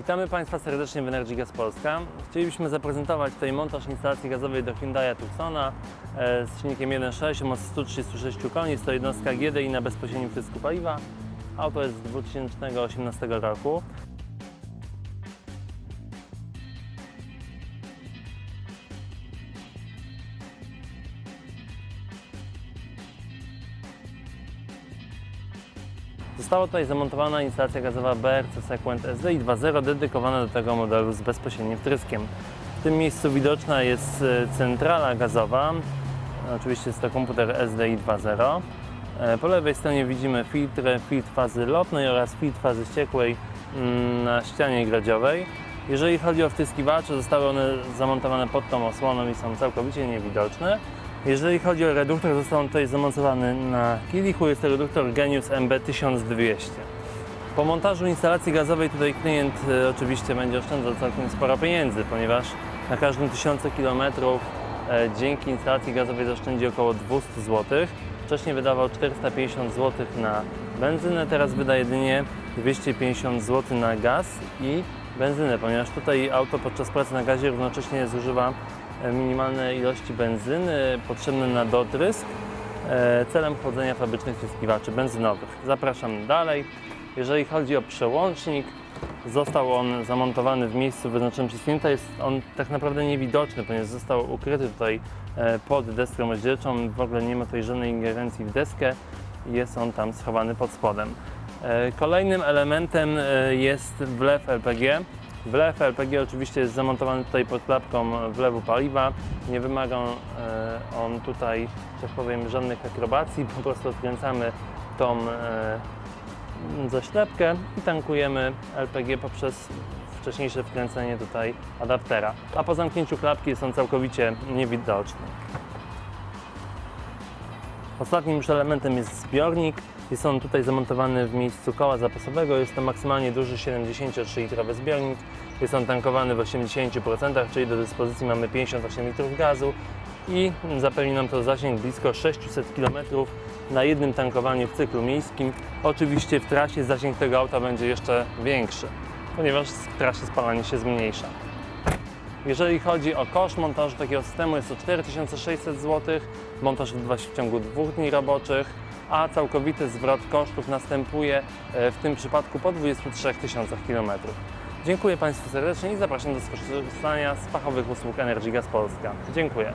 Witamy Państwa serdecznie w Energy Gas Polska. Chcielibyśmy zaprezentować tutaj montaż instalacji gazowej do Hyundai Tucsona e, z silnikiem 1.6 o mocy 136 koni. Jest to jednostka GDI na bezpośrednim wtrysku paliwa. Auto jest z 2018 roku. Została tutaj zamontowana instalacja gazowa BRC Sequent SDI 2.0 dedykowana do tego modelu z bezpośrednim wtryskiem. W tym miejscu widoczna jest e, centrala gazowa. Oczywiście jest to komputer SDI 2.0. E, Po lewej stronie widzimy filtr, filtr fazy lotnej oraz filtr fazy ściekłej mm, na ścianie gradziowej. Jeżeli chodzi o wtryskiwacze, zostały one zamontowane pod tą osłoną i są całkowicie niewidoczne. Jeżeli chodzi o reduktor, został on tutaj zamontowany na kielichu. Jest to reduktor Genius MB1200. Po montażu instalacji gazowej tutaj klient e, oczywiście będzie oszczędzał całkiem sporo pieniędzy, ponieważ na każdym tysiące kilometrów e, dzięki instalacji gazowej zaoszczędzi około 200 zł. Wcześniej wydawał 450 zł na benzynę, teraz wyda jedynie 250 zł na gaz i benzynę, ponieważ tutaj auto podczas pracy na gazie równocześnie zużywa minimalne ilości benzyny potrzebne na dotrysk e, celem chłodzenia fabrycznych tryskiwaczy benzynowych. Zapraszam dalej. Jeżeli chodzi o przełącznik, został on zamontowany w miejscu wyznaczonym przez klienta. Jest on tak naprawdę niewidoczny, ponieważ został ukryty tutaj e, pod deską rozdzielczą. W ogóle nie ma tutaj żadnej ingerencji w deskę. Jest on tam schowany pod spodem. E, Kolejnym elementem jest wlew LPG. Wlew LPG oczywiście jest zamontowany tutaj pod klapką wlewu paliwa. Nie wymaga e, on tutaj, że tak powiem, żadnych akrobacji. Po prostu odkręcamy tą e, zaślepkę i tankujemy LPG poprzez wcześniejsze wkręcenie tutaj adaptera. A po zamknięciu klapki on całkowicie niewidoczny. Ostatnim już elementem jest zbiornik. Jest on tutaj zamontowany w miejscu koła zapasowego. Jest to maksymalnie duży 73-litrowy zbiornik. Jest on tankowany w 80%, czyli do dyspozycji mamy 58 litrów gazu i zapewni nam to zasięg blisko 600 km na jednym tankowaniu w cyklu miejskim. Oczywiście w trasie zasięg tego auta będzie jeszcze większy, ponieważ w trasie spalanie się zmniejsza. Jeżeli chodzi o koszt montażu takiego systemu, jest to 4600 zł. Montaż odbywa się w ciągu dwóch dni roboczych, a całkowity zwrot kosztów następuje e, w tym przypadku po 23 tysiącach km. Dziękuję Państwu serdecznie i zapraszam do skorzystania z fachowych usług Energy Gas Polska. Dziękuję.